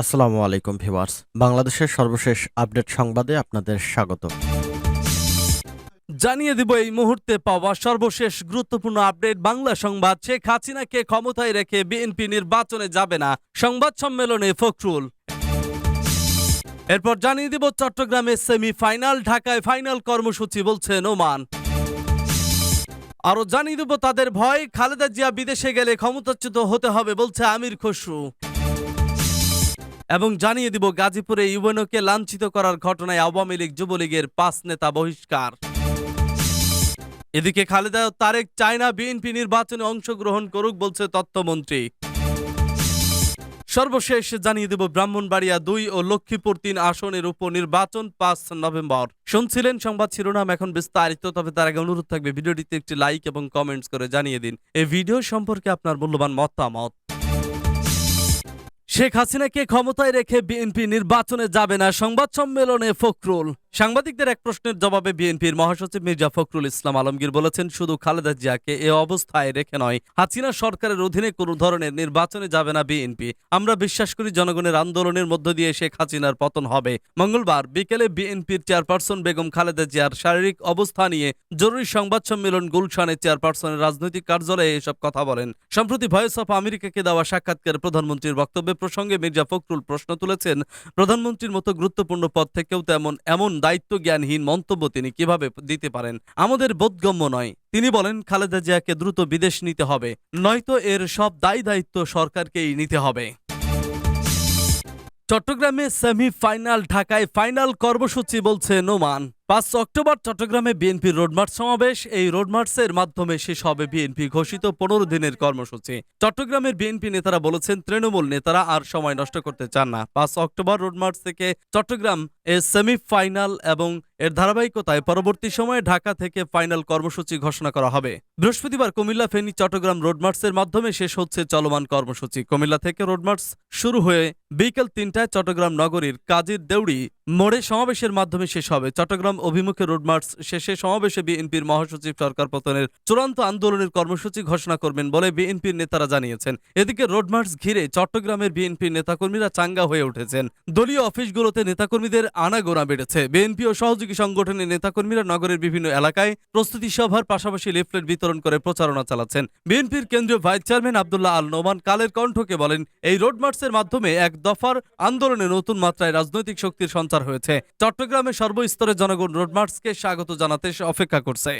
আসসালামু আলাইকুম ভিউয়ার্স। বাংলাদেশের সর্বশেষ আপডেট সংবাদে আপনাদের স্বাগত। জানিয়ে দিব এই মুহূর্তে পাওয়া সর্বশেষ গুরুত্বপূর্ণ আপডেট বাংলা সংবাদ। শেখ হাসিনাকে ক্ষমতায় রেখে বিএনপি নির্বাচনে যাবে না, সংবাদ সম্মেলনে ফখরুল। এরপর জানিয়ে দিব চট্টগ্রামে সেমিফাইনাল, ঢাকায় ফাইনাল কর্মসূচি বলছে নোমান। আরও জানিয়ে দেব তাদের ভয়, খালেদা জিয়া বিদেশে গেলে ক্ষমতাচ্যুত হতে হবে বলছে আমির খসরু। এবং জানিয়ে দিব গাজীপুরে ইউএনওকে লাঞ্ছিত করার ঘটনায় আওয়ামী লীগ যুবলীগের পাঁচ নেতা বহিষ্কার। এদিকে খালেদা তারেক চায়না বিএনপি নির্বাচনে অংশগ্রহণ করুক বলছে তথ্যমন্ত্রী। সর্বশেষ জানিয়ে দেব, ব্রাহ্মণবাড়িয়া দুই ও লক্ষ্মীপুর তিন আসনের উপনির্বাচন পাঁচ নভেম্বর। শুনছিলেন সংবাদ শিরোনাম, এখন বিস্তারিত, তবে তার আগে অনুরোধ থাকবে, ভিডিওটিতে একটি লাইক এবং কমেন্টস করে জানিয়ে দিন। এই ভিডিও সম্পর্কে আপনার মূল্যবান মতামত। শেখ হাসিনাকে ক্ষমতায় রেখে বিএনপি নির্বাচনে যাবে না সংবাদ সম্মেলনে ফখরুল। সাংবাদিকদের এক প্রশ্নের জবাবে বিএনপির মহাসচিব মির্জা ফখরুল ইসলাম আলমগীর বলেছেন, শুধু খালেদা জিয়াকে এ অবস্থায় রেখে নয়, হাসিনা সরকারের অধীনে কোনো ধরনের নির্বাচনে যাবে না বিএনপি। আমরা বিশ্বাস করি জনগণের আন্দোলনের মধ্য দিয়ে শেখ হাসিনার পতন হবে। মঙ্গলবার বিকেলে বিএনপির চেয়ারপারসন বেগম খালেদা জিয়ার শারীরিক অবস্থা নিয়ে জরুরি সংবাদ সম্মেলন গুলশানে চেয়ারপারসনের রাজনৈতিক কার্যালয়ে এসব কথা বলেন। সম্প্রতি ভয়েস অফ আমেরিকাকে দেওয়া সাক্ষাৎকার প্রধানমন্ত্রীর বক্তব্যে প্রসঙ্গে মির্জা ফখরুল প্রশ্ন তুলেছেন, প্রধানমন্ত্রীর মতো গুরুত্বপূর্ণ পদ থেকেও তেমন এমন দায়িত্ব জ্ঞানহীন মন্তব্য তিনি কীভাবে দিতে পারেন? আমাদের বোধগম্য নয়। তিনি বলেন, খালেদা জিয়াকে দ্রুত বিদেশ নিতে হবে, নয়তো এর সব দায় দায়িত্ব সরকারকেই নিতে হবে। চট্টগ্রামে সেমিফাইনাল ঢাকায় ফাইনাল কর্মসূচি বলছে নোমান। পাঁচ অক্টোবর চট্টগ্রামে বিএনপির রোডমার্চ সমাবেশ। এই রোডমার্চের মাধ্যমে শেষ হবে বিএনপি ঘোষিত পনেরো দিনের কর্মসূচি। চট্টগ্রামের বিএনপি নেতারা বলেছেন, তৃণমূল নেতারা আর সময় নষ্ট করতে চান না। পাঁচ অক্টোবর রোডমার্চ থেকে চট্টগ্রাম এ সেমিফাইনাল এবং এর ধারাবাহিকতায় পরবর্তী সময়ে ঢাকা থেকে ফাইনাল কর্মসূচি ঘোষণা করা হবে। বৃহস্পতিবার কুমিল্লা, ফেনী, চট্টগ্রাম রোডমার্চের মাধ্যমে শেষ হচ্ছে চলমান কর্মসূচি। কুমিল্লা থেকে রোডমার্চ শুরু হয়ে বিকেল তিনটায় চট্টগ্রাম নগরীর কাজীর দেউড়ি মোড়ে সমাবেশের মাধ্যমে শেষ হবে। চট্টগ্রাম অভিমুখে রোডমার্চ শেষে সমাবেশে বিএনপির মহাসচিব সরকার পতনের চূড়ান্ত আন্দোলনের কর্মসূচি ঘোষণা করবেন বলে বিএনপির নেতারা জানিয়েছেন। এদিকে রোডমার্চ ঘিরে চট্টগ্রামের বিএনপির নেতাকর্মীরা চাঙ্গা হয়ে উঠেছেন। দলীয় অফিসগুলোতে নেতাকর্মীদের আনাগোনা বেড়েছে। বিএনপি ও সহযোগী সংগঠনের নেতাকর্মীরা নগরের বিভিন্ন এলাকায় প্রস্তুতি সভার পাশাপাশি লিফলেট বিতরণ করে প্রচারণা চালাচ্ছেন। বিএনপির কেন্দ্রীয় ভাইস চেয়ারম্যান আবদুল্লাহ আল নোমান কালের কণ্ঠকে বলেন, এই রোডমার্চের মাধ্যমে এক দফার আন্দোলনে নতুন মাত্রায় রাজনৈতিক শক্তির সঞ্চার হয়েছে। চট্টগ্রামে সর্বস্তরের জনগণ রোডমার্চকে স্বাগত জানাতে অপেক্ষা করছে।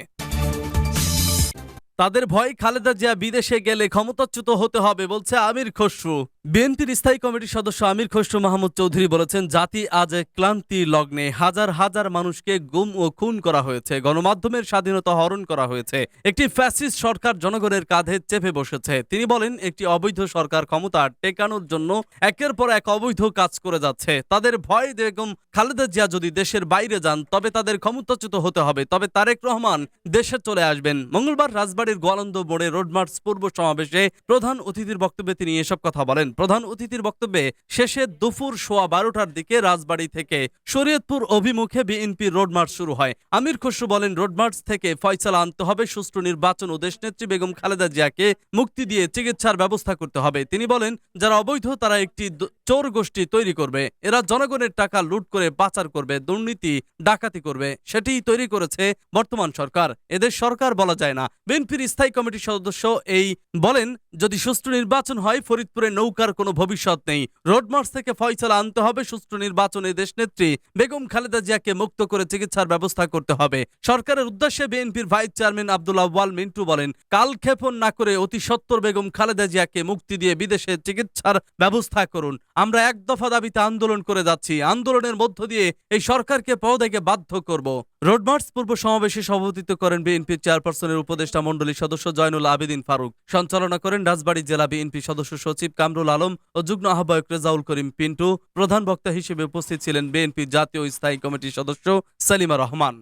তাদের ভয় খালেদা জিয়া বিদেশে গেলে ক্ষমতাচ্যুত হতে হবে বলছে আমির খসরু। বিএনপির স্থায়ী কমিটির সদস্য আমির খসরু মাহমুদ চৌধুরী বলেছেন, জাতি আজ এক ক্লান্তি লগ্নে। হাজার হাজার মানুষকে গুম ও খুন করা হয়েছে, গণমাধ্যমের স্বাধীনতা হরণ করা হয়েছে। একটি ফ্যাসিস্ট সরকার জনগণের কাঁধে চেপে বসেছে। তিনি বলেন, একটি অবৈধ সরকার ক্ষমতা টেকানোর জন্য একের পর এক অবৈধ কাজ করে যাচ্ছে। তাদের ভয় বেগম খালেদা জিয়া যদি দেশের বাইরে যান, তবে তাদের ক্ষমতাচ্যুত হতে হবে। তবে তারেক রহমান দেশে চলে আসবেন। মঙ্গলবার রাজবাড়ির গোয়ালন্দ মোড়ে রোডমার্চ পূর্ব সমাবেশে প্রধান অতিথির বক্তব্যে তিনি এসব কথা বলেন। প্রধান অতিথির বক্তব্যে শেষে দুপুর সোয়া বারোটার দিকে রাজবাড়ি থেকে শরীয়তপুর অভিমুখে বিএনপি রোডমার্চ শুরু হয়। আমির খসরু বলেন, রোডমার্চ থেকে ফয়সালা আনতে হবে, সুষ্ঠু নির্বাচন ও দেশনেত্রী বেগম খালেদা জিয়াকে মুক্তি দিয়ে চিকিৎসার ব্যবস্থা করতে হবে। তিনি বলেন, যারা অবৈধ তারা একটি চোর গোষ্ঠী তৈরি করবে। এরা জনগণের টাকা লুট করে পাচার করবে, দুর্নীতি, ডাকাতি করবে। সেটিই তৈরি করেছে বর্তমান সরকার। এদের সরকার বলা যায় না। বিএনপির স্থায়ী কমিটির সদস্য এই বলেন, যদি সুষ্ঠু নির্বাচন হয়, ফরিদপুরে নৌকার কোনো ভবিষ্যৎ নেই। রোডমার্চ থেকে ফয়সালা আনতে হবে, সুষ্ঠু নির্বাচনে দেশনেত্রী বেগম খালেদা জিয়াকে মুক্ত করে চিকিৎসার ব্যবস্থা করতে হবে। সরকারের উদ্দেশ্যে বিএনপির ভাইস চেয়ারম্যান আব্দুল আওয়াল মিন্টু বলেন কালক্ষেপণ না করে অতি সত্বর বেগম খালেদা জিয়াকে মুক্তি দিয়ে বিদেশে চিকিৎসার ব্যবস্থা করুন। আমরা এক দফা দাবিতে আন্দোলন করে যাচ্ছি। আন্দোলনের মধ্য দিয়ে এই সরকারকে পদত্যাগে বাধ্য করব। রোডমার্চ পূর্ব সমাবেশে সভাপতিত্ব করেন বিএনপির চেয়ারপারসনের উপদেষ্টা মণ্ডলীর সদস্য জয়নুল আবেদিন ফারুক। সঞ্চালনা করেন রাজবাড়ী জেলা বিএনপি সদস্য সচিব কামরুল আলম ও যুগ্ম আহ্বায়ক রেজাউল করিম পিন্টু। প্রধান বক্তা হিসেবে উপস্থিত ছিলেন বিএনপি জাতীয় স্থায়ী কমিটির সদস্য সালিমা রহমান।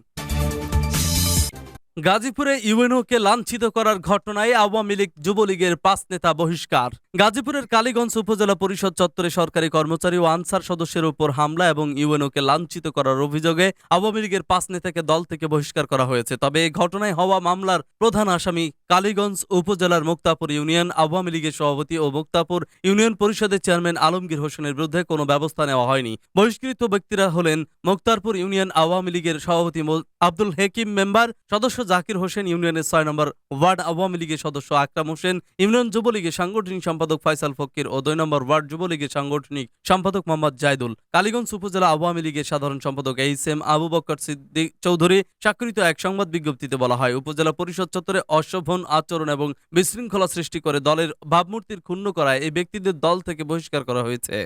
গাজীপুরে ইউএনওকে লাঞ্ছিত করার ঘটনায় আওয়ামী লীগ যুবলীগের পাঁচ নেতা বহিষ্কার। গাজীপুরের কালীগঞ্জ উপজেলা পরিষদ চত্বরে সরকারি কর্মচারী ও আনসার সদস্যের উপর হামলা এবং ইউএনওকে লাঞ্ছিত করার অভিযোগে আওয়ামী লীগের পাঁচ নেতাকে দল থেকে বহিষ্কার করা হয়েছে। তবে এই ঘটনায় হওয়া মামলার প্রধান আসামি কালীগঞ্জ উপজেলার মুক্তাপুর ইউনিয়ন, আওয়ামী লীগের সভাপতি ও মুক্তাপুর ইউনিয়ন পরিষদের চেয়ারম্যান আলমগীর হোসেনের বিরুদ্ধে কোনো ব্যবস্থা নেওয়া হয়নি। বহিষ্কৃত ব্যক্তিরা হলেন মুক্তারপুর ইউনিয়ন আওয়ামী লীগের সভাপতি আব্দুল হেকিম মেম্বার, সদস্য জাকির হোসেন ইউনিয়নের ছয় নম্বর ওয়ার্ড আওয়ামী লীগের সদস্য আকরাম হোসেন, ইউনিয়ন যুবলীগের সাংগঠনিক সম্পাদক ফয়সাল ফকির ও দুই নম্বর ওয়ার্ড যুবলীগের সাংগঠনিক সম্পাদক মোহাম্মদ জায়দুল কালীগঞ্জ উপজেলা আওয়ামী লীগের সাধারণ সম্পাদক এইচ এম আবু বকর সিদ্দিক চৌধুরী স্বাক্ষরিত এক সংবাদ বিজ্ঞপ্তিতে বলা হয়, উপজেলা পরিষদ চত্বরে অশোভন আচরণ এবং বিশৃঙ্খলা সৃষ্টি করে দলের ভাবমূর্তির ক্ষুণ্ণ করায় এই ব্যক্তিদের দল থেকে বহিষ্কার করা হয়েছে।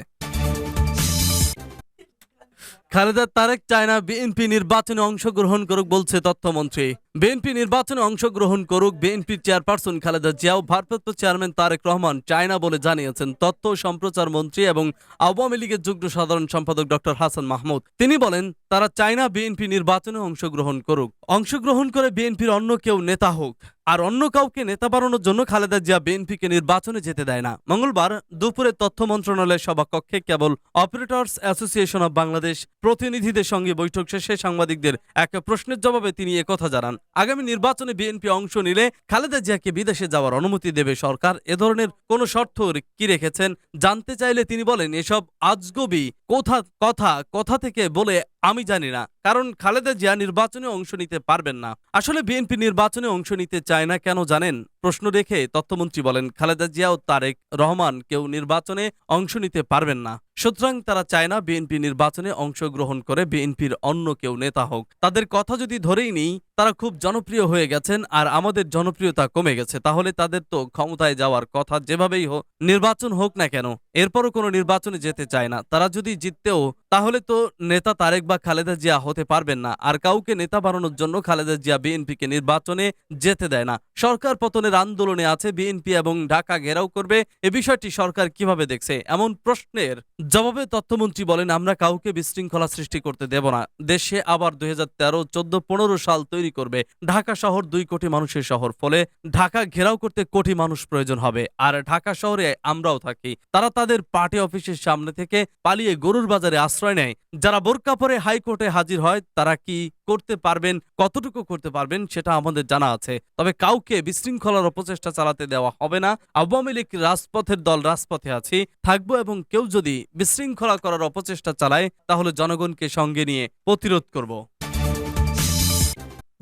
খালেদা তারেক চায় না বিএনপি নির্বাচনে অংশগ্রহণ করুক বলছে তথ্যমন্ত্রী। বিএনপি নির্বাচনে অংশগ্রহণ করুক বিএনপির চেয়ারপারসন খালেদা জিয়াও ভারপ্রাপ্ত চেয়ারম্যান তারেক রহমান চায় না বলে জানিয়েছেন তথ্য সম্প্রচার মন্ত্রী এবং আওয়ামী লীগের যুগ্ম সাধারণ সম্পাদক ডক্টর হাসান মাহমুদ। তিনি বলেন, তারা চায় না বিএনপি নির্বাচনে অংশগ্রহণ করুক। অংশগ্রহণ করে বিএনপির অন্য কেউ নেতা হোক। আর অন্য কাউকে নেতা বাড়ানোর জন্য খালেদা জিয়া বিএনপিকে নির্বাচনে যেতে দেয় না। মঙ্গলবার দুপুরে তথ্য মন্ত্রণালয়ের সভাকক্ষে cable operators association of Bangladesh প্রতিনিধিদের সঙ্গে বৈঠক শেষে সাংবাদিকদের এক প্রশ্নের জবাবে তিনি একথা জানান। আগামী নির্বাচনে বিএনপি অংশ নিলে খালেদা জিয়াকে বিদেশে যাওয়ার অনুমতি দেবে সরকার। এ ধরনের কোনো শর্ত কি রেখেছেন? জানতে চাইলে তিনি বলেন, এসব আজগবি, কোথা, কথা কথা থেকে বলে আমি জানি না, কারণ খালেদা জিয়া নির্বাচনে অংশ নিতে পারবেন না। আসলে বিএনপি নির্বাচনে অংশ নিতে চায় না কেন জানেন? প্রশ্ন রেখে তথ্যমন্ত্রী বলেন, খালেদা জিয়া ও তারেক রহমান কেউ নির্বাচনে অংশ নিতে পারবেন না। সুতরাং তারা চায় না বিএনপি নির্বাচনে অংশগ্রহণ করে বিএনপির অন্য কেউ নেতা হোক। তাদের কথা যদি ধরেই নিই, তারা খুব জনপ্রিয় হয়ে গেছেন আর আমাদের জনপ্রিয়তা কমে গেছে। তাহলে তাদের তো ক্ষমতায় যাওয়ার কথা যেভাবেই হোক, নির্বাচন হোক না কেন, এরপরও কোনো নির্বাচনে যেতে চায় না। তারা যদি জিততেও, তাহলে তো নেতা তারেক বা খালেদা জিয়া হতে পারবেন না। আর কাউকে নেতা বানানোর জন্য খালেদা জিয়া বিএনপিকে নির্বাচনে যেতে দেয় না। সরকার পতনের আন্দোলনে আছে বিএনপি এবং ঢাকা ঘেরাও করবে। এ বিষয়টি সরকার কীভাবে দেখছে? এমন প্রশ্নের জবাবে তথ্যমন্ত্রী বলেন, আমরা কাউকে বিশৃঙ্খলা সৃষ্টি করতে দেব না। দেশে আবার দুই হাজার তেরো, চোদ্দ, পনেরো সাল তৈরি করবে। ঢাকা শহর দুই কোটি মানুষের শহর। ফলে ঢাকা ঘেরাও করতে কোটি মানুষ প্রয়োজন হবে। আর ঢাকা শহরে আমরাও থাকি। তারা তাদের পার্টি অফিসের সামনে থেকে পালিয়ে গরুর বাজারে আশ্রয় নেয়। যারা বোরকা পরে হাইকোর্টে হাজির হয়, তারা কি করতে পারবেন, কতটুকু করতে পারবেন সেটা আমাদের জানা আছে। তবে কাউকে বিশৃঙ্খলার অপচেষ্টা চালাতে দেওয়া হবে না। আওয়ামী লীগ রাজপথের দল রাজপথে আছি। থাকব এবং কেউ যদি বিশৃঙ্খলা করার অপচেষ্টা চালায়, তাহলে জনগণকে সঙ্গে নিয়ে প্রতিরোধ করব।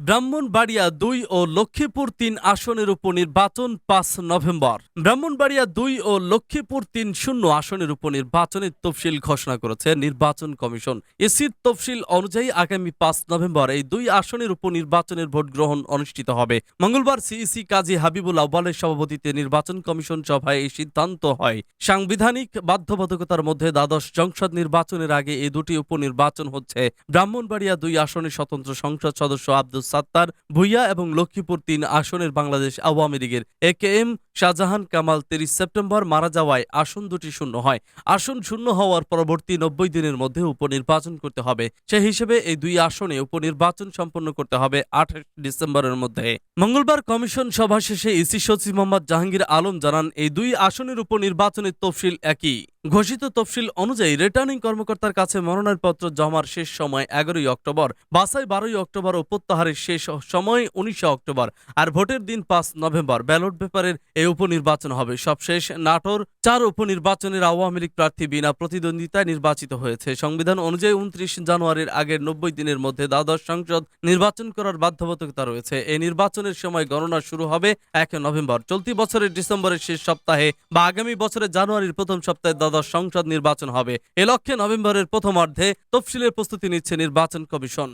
ব্রাহ্মণবাড়িয়া দুই ও লক্ষ্মীপুর তিন আসনের উপনির্বাচন পাঁচ নভেম্বর। ব্রাহ্মণবাড়িয়া দুই ও লক্ষ্মীপুর তিন শূন্য আসনের উপনির্বাচনের তফসিল ঘোষণা করেছে নির্বাচন কমিশন। এসির তফসিল অনুযায়ী আগামী পাঁচ নভেম্বর এই দুই আসনের উপনির্বাচনের ভোট গ্রহণ অনুষ্ঠিত হবে। মঙ্গলবার সিইসি কাজী হাবিবুল আউ্বালের সভাপতিত্বে নির্বাচন কমিশন সভায় এই সিদ্ধান্ত হয়। সাংবিধানিক বাধ্যবাধকতার মধ্যে দ্বাদশ সংসদ নির্বাচনের আগে এই দুটি উপনির্বাচন হচ্ছে। ব্রাহ্মণবাড়িয়া দুই আসনের স্বতন্ত্র সংসদ সদস্য আব্দুল সাত্তার, ভুইয়া এবং লক্ষ্মীপুর তিন আসনের বাংলাদেশ আওয়ামী লীগের A K M Shahjahan Kamal তিরিশ সেপ্টেম্বর মারা যাওয়ায় আসন দুটি শূন্য হয়। আসন শূন্য হওয়ার পরবর্তী নব্বই দিনের মধ্যে উপনির্বাচন করতে হবে। সে হিসেবে এই দুই আসনে উপনির্বাচন সম্পন্ন করতে হবে আঠাশ ডিসেম্বরের মধ্যে। মঙ্গলবার কমিশন সভা শেষে ইসি সচিব মোহাম্মদ জাহাঙ্গীর আলম জানান, এই দুই আসনের উপনির্বাচনের তফসিল একই। ঘোষিত তফসিল অনুযায়ী রিটার্নিং কর্মকর্তার কাছে মনোনয়নপত্র জমার শেষ সময় এগারোই অক্টোবর বাসাই বারোই অক্টোবর ও প্রত্যাহারের শেষ সময় উনিশে অক্টোবর। আর ভোটের দিন পাঁচ নভেম্বর, ব্যালট পেপারের এই উপনির্বাচন হবে। সবশেষ নাটোর চার উপনির্বাচনের আওয়ামী লীগ প্রার্থী বিনা প্রতিদ্বন্দ্বিতায় নির্বাচিত হয়েছে। সংবিধান অনুযায়ী উনত্রিশ জানুয়ারির আগের নব্বই দিনের মধ্যে দ্বাদশ সংসদ নির্বাচন করার বাধ্যবাধকতা রয়েছে। এই নির্বাচনের সময় গণনা শুরু হবে এক নভেম্বর। চলতি বছরের ডিসেম্বরের শেষ সপ্তাহে বা আগামী বছরের জানুয়ারির প্রথম সপ্তাহে দ্বাদশ সংসদ নির্বাচন হবে। এ লক্ষ্যে নভেম্বরের প্রথমার্ধে তফসিলের প্রস্তুতি নিচ্ছে নির্বাচন কমিশন।